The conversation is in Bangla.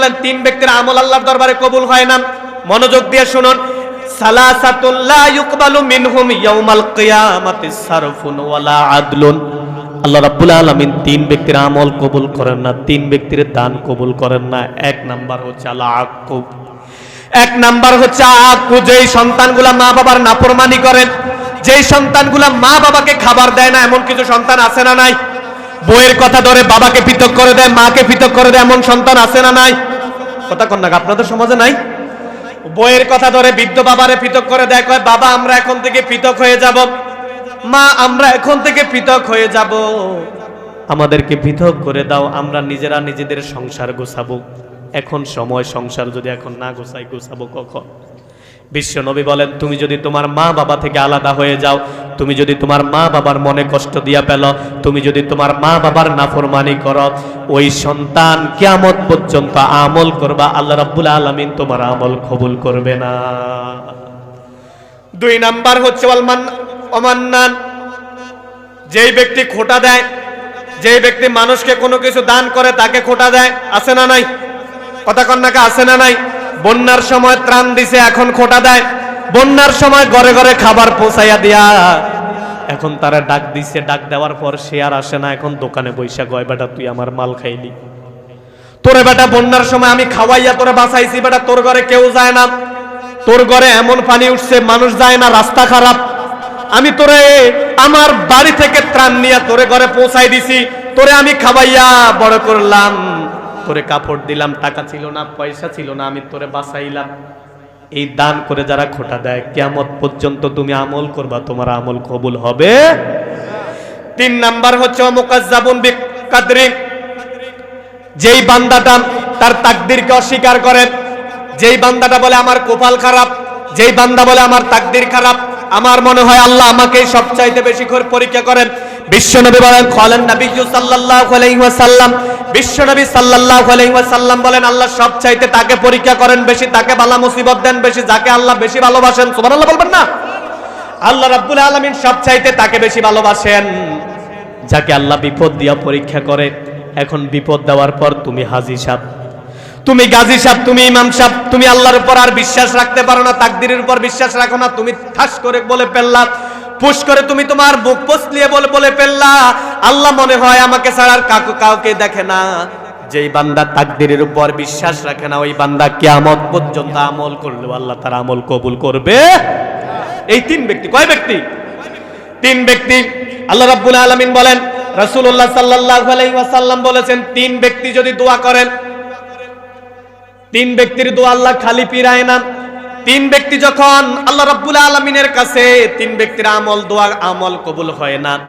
বলেন, তিন ব্যক্তির আমল আল্লাহর দরবারে কবুল হয় না। মনোযোগ দিয়ে শুনুন। সন্তানগুলা মা বাবার করেন, যেই সন্তানগুলা মা বাবাকে খাবার দেয় না, এমন কিছু সন্তান আছে না নাই? বইয়ের কথা ধরে বাবাকে পৃথক করে দেয়, মাকে পৃথক করে দেয়, এমন সন্তান আছে না নাই? কথা কন না আপনাদের সমাজে নাই? বইয়ের কথা ধরে বৃদ্ধ বাবারে পৃথক করে দেয়, কয়, বাবা, আমরা এখন থেকে পৃথক হয়ে যাব। মা, আমরা এখন থেকে পৃথক হয়ে যাব। আমাদেরকে পৃথক করে দাও, আমরা নিজেরা নিজেদের সংসার গোছাবো। এখন সময় সংসার যদি এখন না গোছাই, গোছাবো কখন? বিশ্ব নবী বলেন, তুমি যদি তোমার মা বাবা থেকে আলাদা হয়ে যাও, তুমি যদি তোমার মা বাবার মনে কষ্ট দিয়া পেল তুমি যদি তোমার মা বাবার নাফরমানি করো, ওই সন্তান কিয়ামত পর্যন্ত আমল করবা, আল্লাহ রাব্বুল আলামিন তোমার আমল কবুল করবে না। দুই নাম্বার হচ্ছে অলমান অমান্নান যেই ব্যক্তি খোটা দেয়, যেই ব্যক্তি মানুষকে কোনো কিছু দান করে তাকে খোটা দেয়, আছে না নাই? কথা কন্যাকে আছে না নাই? বন্যার সময় ত্রাণ দিছে, এখন খোটা দেয়। বন্যার সময় ঘরে ঘরে খাবার পৌঁছাইয়া দিয়া। এখন তারা ডাক দিছে, ডাক দেওয়ার পর সে আর আসে না, এখন দোকানে বৈশা গয় বেটা, তুই আমার মাল খাইলি। তোরে বেটা, বন্যার সময় আমি খাওয়াইয়া তোরে বাঁচাইছি, বেটা, তোর ঘরে কেউ যায় না। তোর ঘরে এমন পানি উঠছে, মানুষ যায় না, রাস্তা খারাপ। আমি তোরে, আমার বাড়ি থেকে ত্রাণ নিয়ে তোরে ঘরে পৌঁছাই দিছি। তোরে আমি খাওয়াইয়া বড় করলাম। তোরে কাপড় দিলাম, টাকা ছিল না, পয়সা ছিল না, আমি তোরে বাঁচাইলাম। এই দান করে যারা খোটা দেয় কেমত পর্যন্ত তুমি আমল করবা, তোমার আমল কবুল হবে। তিন নাম্বার হচ্ছে যেই বান্দাটা তার তাকদিরকে অস্বীকার করে, যেই বান্দাটা বলে, আমার কপাল খারাপ যেই বান্দা বলে, আমার তাকদির খারাপ আমার মনে হয় আল্লাহ আমাকে সবচাইতে বেশি করে পরীক্ষা করেন। বিশ্বনবী বলেন খলেন নবী সাল্লাল্লাহু আলাইহি বিশ্বনবী সাল্লাল্লাহু আলাইহি বলেন, আল্লাহ সবচাইতে তাকে পরীক্ষা করেন বেশি, তাকে বালা মুসিবত দেন বেশি, যাকে আল্লাহ বেশি ভালোবাসেন বলবেন না? আল্লাহ রাব্বুল আলামিন সবচাইতে তাকে বেশি ভালোবাসেন, যাকে আল্লাহ বিপদ দিয়া পরীক্ষা করে। এখন বিপদ দেওয়ার পর তুমি হাজি সাহ তুমি গাজী সাহ তুমি ইমাম সাহ তুমি আল্লাহর উপর আর বিশ্বাস রাখতে পারো না, তাকদিরের উপর বিশ্বাস রাখো না, তুমি ঠাস করে বলে ফেললা। পুশ করে তুমি তোমার বুক পসলিয়ে বলে বলে ফেললা। আল্লাহ মনে হয় আমাকে ছাড়া আর কাকু কাউকে দেখে না। যেই বান্দা তাকদিরের উপর বিশ্বাস রাখে না, ওই বান্দা কিয়ামত পর্যন্ত আমল করলেও আল্লাহ তার আমল কবুল করবে। এই তিন ব্যক্তি, কয় ব্যক্তি? তিন ব্যক্তি। আল্লাহ রাব্বুল আলামিন বলেন, রাসূলুল্লাহ সাল্লাল্লাহু আলাইহি ওয়াসাল্লাম বলেছেন, তিন ব্যক্তি যদি দোয়া করেন, তিন ব্যক্তির দোয়া আল্লাহ খালি পিরায় না। তিন ব্যক্তি যখন আল্লাহ রাব্বুল আলমিনের কাছে, তিন ব্যক্তির আমল, দোয়া আমল কবুল হয় না।